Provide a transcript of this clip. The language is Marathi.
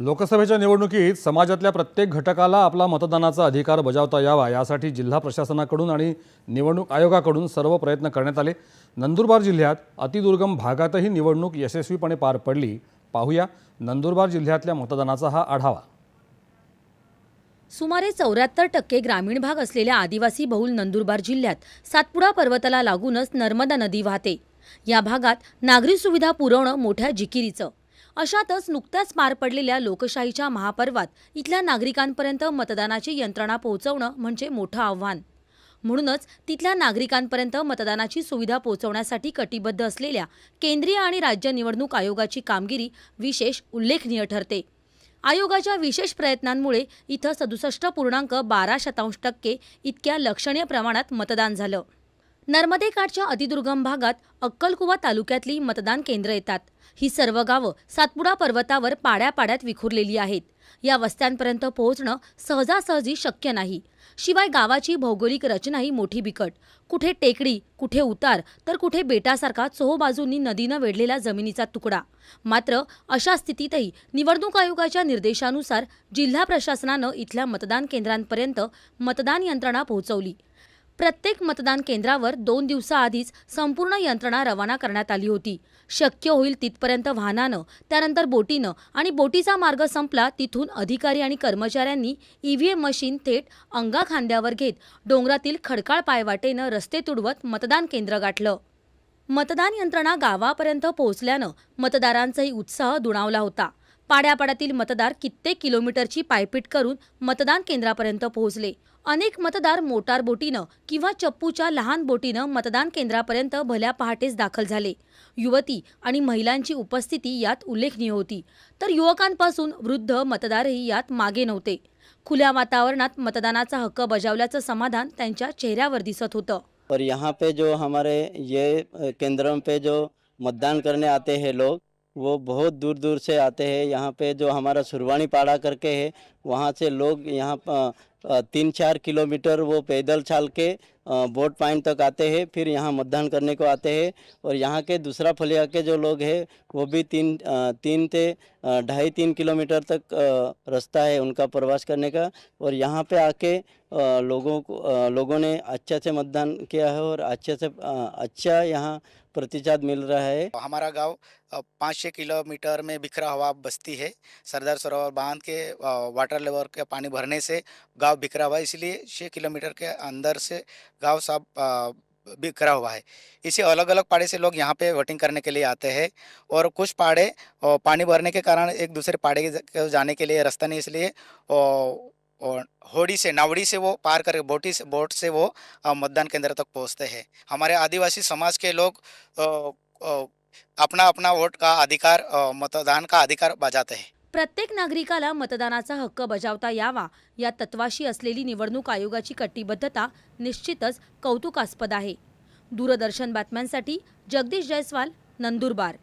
लोकसभेच्या निवडणुकीत समाजातल्या प्रत्येक घटकाला आपला मतदानाचा अधिकार बजावता यावा यासाठी जिल्हा प्रशासनाकडून आणि निवडणूक आयोगाकडून सर्व प्रयत्न करण्यात आले. नंदुरबार जिल्ह्यात अतिदुर्गम भागातही निवडणूक यशस्वीपणे पार पडली. पाहूया नंदुरबार जिल्ह्यातल्या मतदानाचा हा आढावा. सुमारे चौऱ्याहत्तर टक्के ग्रामीण भाग असलेल्या आदिवासी बहुल नंदुरबार जिल्ह्यात सातपुडा पर्वताला लागूनच नर्मदा नदी वाहते. या भागात नागरी सुविधा पुरवणं मोठ्या जिकिरीचं. अशातच नुकत्याच पार पडलेल्या लोकशाहीच्या महापर्वात इथल्या नागरिकांपर्यंत मतदानाची यंत्रणा पोहोचवणं म्हणजे मोठं आव्हान. म्हणूनच तिथल्या नागरिकांपर्यंत मतदानाची सुविधा पोहोचवण्यासाठी कटिबद्ध असलेल्या केंद्रीय आणि राज्य निवडणूक आयोगाची कामगिरी विशेष उल्लेखनीय ठरते. आयोगाच्या विशेष प्रयत्नांमुळे इथं सदुसष्ट पूर्णांक बारा शतांश टक्के इतक्या लक्षणीय प्रमाणात मतदान झालं. नर्मदेकाठच्या अतिदुर्गम भागात अक्कलकुवा तालुक्यातली मतदान केंद्र येतात. ही सर्व गावं सातपुडा पर्वतावर पाड्यापाड्यात विखुरलेली आहेत. या वस्त्यांपर्यंत पोहोचणं सहजासहजी शक्य नाही. शिवाय गावाची भौगोलिक रचनाही मोठी बिकट. कुठे टेकडी कुठे उतार तर कुठे बेटासारखा चोहोबाजूंनी नदीनं वेढलेला जमिनीचा तुकडा. मात्र अशा स्थितीतही निवडणूक आयोगाच्या निर्देशानुसार जिल्हा प्रशासनानं इथल्या मतदान केंद्रांपर्यंत मतदान यंत्रणा पोहोचवली. प्रत्येक मतदान केंद्रावर दोन दिवसाआधीच संपूर्ण यंत्रणा रवाना करण्यात आली होती. शक्य होईल तिथपर्यंत वाहनानं त्यानंतर बोटीनं आणि बोटीचा मार्ग संपला तिथून अधिकारी आणि कर्मचाऱ्यांनी ईव्हीएम मशीन थेट अंगा खांद्यावर घेत डोंगरातील खडकाळ पायवाटेनं रस्ते तुडवत मतदान केंद्र गाठलं. मतदान यंत्रणा गावापर्यंत पोहोचल्यानं मतदारांचाही उत्साह दुणावला होता. पाड्यापाड्यातील मतदार कित्येक किलोमीटरची पायपीट करून मतदान केंद्रापर्यंत पोहोचले. अनेक मतदार मोटार बोटीनं किंवा चप्पूच्या लहान बोटीनं मतदान केंद्रापर्यंत भल्या पहाटेच दाखल झाले. युवती आणि महिलांची उपस्थिती यात उल्लेखनीय होती. तर युवकांपासून वृद्ध मतदारही यात मागे नव्हते. खुल्या वातावरणात मतदानाचा हक्क बजावल्याचं समाधान त्यांच्या चेहऱ्यावर दिसत होतं. और यहाँ पे जो हमारे ये केंद्रों पे जो मतदान करने आते हैं लोग वो बहुत दूर दूर से आते हैं। यहाँ पे जो हमारा सुरवाणी पाड़ा करके है वहाँ से लोग यहाँ तीन चार किलोमीटर वो पैदल चाल के बोट पॉइंट तक आते हैं, फिर यहाँ मतदान करने को आते हैं और यहाँ के दूसरा फलिया के जो लोग हैं, वो भी तीन तीन से ढाई तीन किलोमीटर तक रास्ता है उनका प्रवास करने का और यहाँ पे आके लोगों को लोगों ने अच्छे से मतदान किया है और अच्छे से अच्छा यहाँ प्रतिशत मिल रहा है। हमारा गाँव पाँच छः किलोमीटर में बिखरा हुआ बस्ती है, सरदार सरोवर बाँध के वाटर लेवल के पानी भरने से गाँव बिखरा हुआ है, इसलिए छः किलोमीटर के अंदर से गाँव सब बिखरा हुआ है। इसी अलग अलग पाड़े से लोग यहाँ पे वोटिंग करने के लिए आते हैं और कुछ पाड़े पानी भरने के कारण एक दूसरे पाड़े के जाने के लिए रास्ता नहीं, इसलिए और होड़ी से, नावड़ी से वो पार कर बोटी से, बोट से वो मतदान केंद्र तक पहुँचते हैं। हमारे आदिवासी समाज के लोग अपना अपना वोट का अधिकार मतदान का अधिकार बजाते हैं। प्रत्येक नागरिकाला मतदानाचा हक्क बजावता यावा. या तत्वाशी असलेली निवडणूक आयोगाची कटिबद्धता निश्चितच कौतुकास्पद आहे. दूरदर्शन बातम्यांसाठी जगदीश जयस्वाल नंदुरबार.